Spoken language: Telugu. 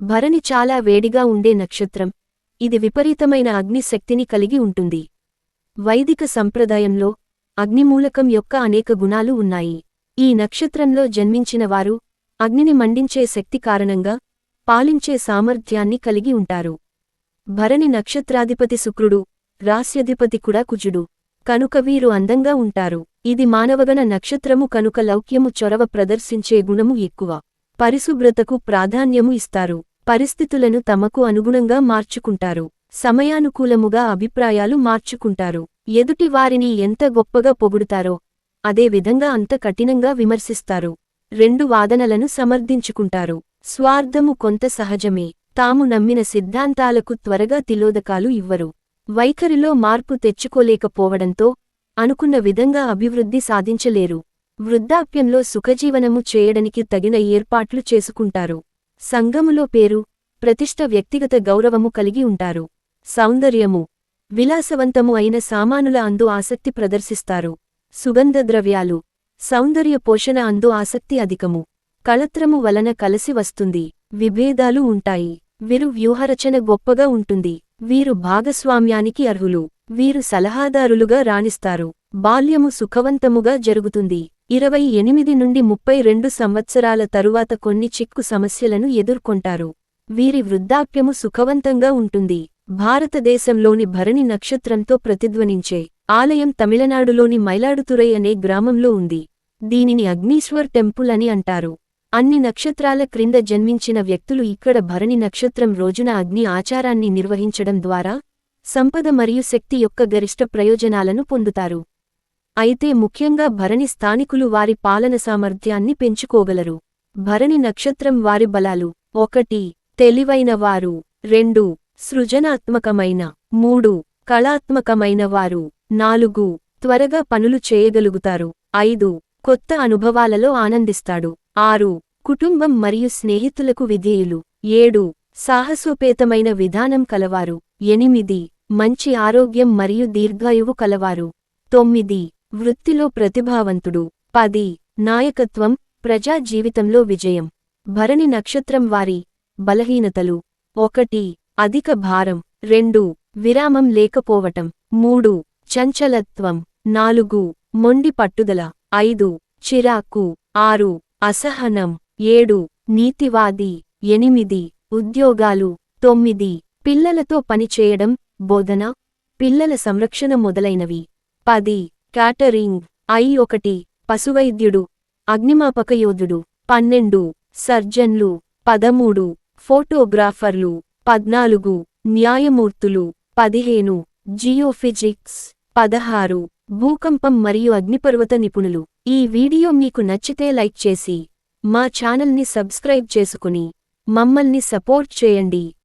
భరణి చాలా వేడిగా ఉండే నక్షత్రం. ఇది విపరీతమైన అగ్నిశక్తిని కలిగి ఉంటుంది. వైదిక సంప్రదాయంలో అగ్నిమూలకం యొక్క అనేక గుణాలు ఉన్నాయి. ఈ నక్షత్రంలో జన్మించిన వారు అగ్నిని మండించే శక్తి కారణంగా పాలించే సామర్థ్యాన్ని కలిగి ఉంటారు. భరణి నక్షత్రాధిపతి శుక్రుడు రాస్యధిపతి కూడా కుజుడు. కనుక వీరు అందంగా ఉంటారు. ఇది మానవగణ నక్షత్రము కనుక లౌక్యము చొరవ ప్రదర్శించే గుణము ఎక్కువ. పరిశుభ్రతకు ప్రాధాన్యము ఇస్తారు. పరిస్థితులను తమకు అనుగుణంగా మార్చుకుంటారు. సమయానుకూలముగా అభిప్రాయాలు మార్చుకుంటారు. ఎదుటి వారిని ఎంత గొప్పగా పొగుడుతారో అదేవిధంగా అంత కఠినంగా విమర్శిస్తారు. రెండు వాదనలను సమర్థించుకుంటారు. స్వార్థము కొంత సహజమే. తాము నమ్మిన సిద్ధాంతాలకు త్వరగా తిలోదకాలు ఇవ్వరు. వైఖరిలో మార్పు తెచ్చుకోలేకపోవడంతో అనుకున్న విధంగా అభివృద్ధి సాధించలేరు. వృద్ధాప్యంలో సుఖజీవనము చేయడానికి తగిన ఏర్పాట్లు చేసుకుంటారు. సంఘములో పేరు ప్రతిష్ట వ్యక్తిగత గౌరవము కలిగి ఉంటారు. సౌందర్యము విలాసవంతము అయిన సామానుల అందు ఆసక్తి ప్రదర్శిస్తారు. సుగంధ ద్రవ్యాలు సౌందర్య పోషణ అందు ఆసక్తి అధికము. కళత్రము వలన కలసి వస్తుంది. విభేదాలు ఉంటాయి. వీరు వ్యూహరచన గొప్పగా ఉంటుంది. వీరు భాగస్వామ్యానికి అర్హులు. వీరు సలహాదారులుగా రాణిస్తారు. బాల్యము సుఖవంతముగా జరుగుతుంది. ఇరవై ఎనిమిది నుండి ముప్పై రెండు సంవత్సరాల తరువాత కొన్ని చిక్కు సమస్యలను ఎదుర్కొంటారు. వీరి వృద్ధాప్యము సుఖవంతంగా ఉంటుంది. భారతదేశంలోని భరణి నక్షత్రంతో ప్రతిధ్వనించే ఆలయం తమిళనాడులోని మైలాడుతురై అనే గ్రామంలో ఉంది. దీనిని అగ్నీశ్వర్ టెంపుల్ అని అంటారు. అన్ని నక్షత్రాల క్రింద జన్మించిన వ్యక్తులు ఇక్కడ భరణి నక్షత్రం రోజున అగ్ని ఆచారాన్ని నిర్వహించడం ద్వారా సంపద మరియు శక్తి యొక్క గరిష్ట ప్రయోజనాలను పొందుతారు. అయితే ముఖ్యంగా భరణి స్థానికులు వారి పాలన సామర్థ్యాన్ని పెంచుకోగలరు. భరణి నక్షత్రం వారి బలాలు. ఒకటి తెలివైనవారు రెండు సృజనాత్మకమైన. మూడు కళాత్మకమైన వారు. నాలుగు త్వరగా పనులు చేయగలుగుతారు. ఐదు కొత్త అనుభవాలలో ఆనందిస్తాడు. ఆరు కుటుంబం మరియు స్నేహితులకు విధేయులు. ఏడు సాహసోపేతమైన విధానం కలవారు. ఎనిమిది మంచి ఆరోగ్యం మరియు దీర్ఘాయువు కలవారు. తొమ్మిది వృత్తిలో ప్రతిభావంతుడు. పది. నాయకత్వం ప్రజా జీవితంలో విజయం. భరణి నక్షత్రం వారి బలహీనతలు. ఒకటి. అధిక భారం. రెండు. విరామం లేకపోవటం. మూడు. చంచలత్వం. నాలుగు. మొండి పట్టుదల. ఐదు. చిరాకు. ఆరు. అసహనం. ఏడు. నీతివాది. ఎనిమిది. ఉద్యోగాలు. తొమ్మిది. పిల్లలతో పనిచేయడం. బోధన. పిల్లల సంరక్షణ మొదలైనవి. పది. క్యాటరింగ్. ఐ ఒకటి. పశువైద్యుడు. అగ్నిమాపక యోధుడు. పన్నెండు. సర్జన్లు. పదమూడు. ఫోటోగ్రాఫర్లు. పద్నాలుగు. న్యాయమూర్తులు. పదిహేను. జియోఫిజిక్స్. పదహారు. భూకంపం మరియు అగ్నిపర్వత నిపుణులు. ఈ వీడియో మీకు నచ్చితే లైక్ చేసి మా ఛానల్ని సబ్స్క్రైబ్ చేసుకుని మమ్మల్ని సపోర్ట్ చేయండి.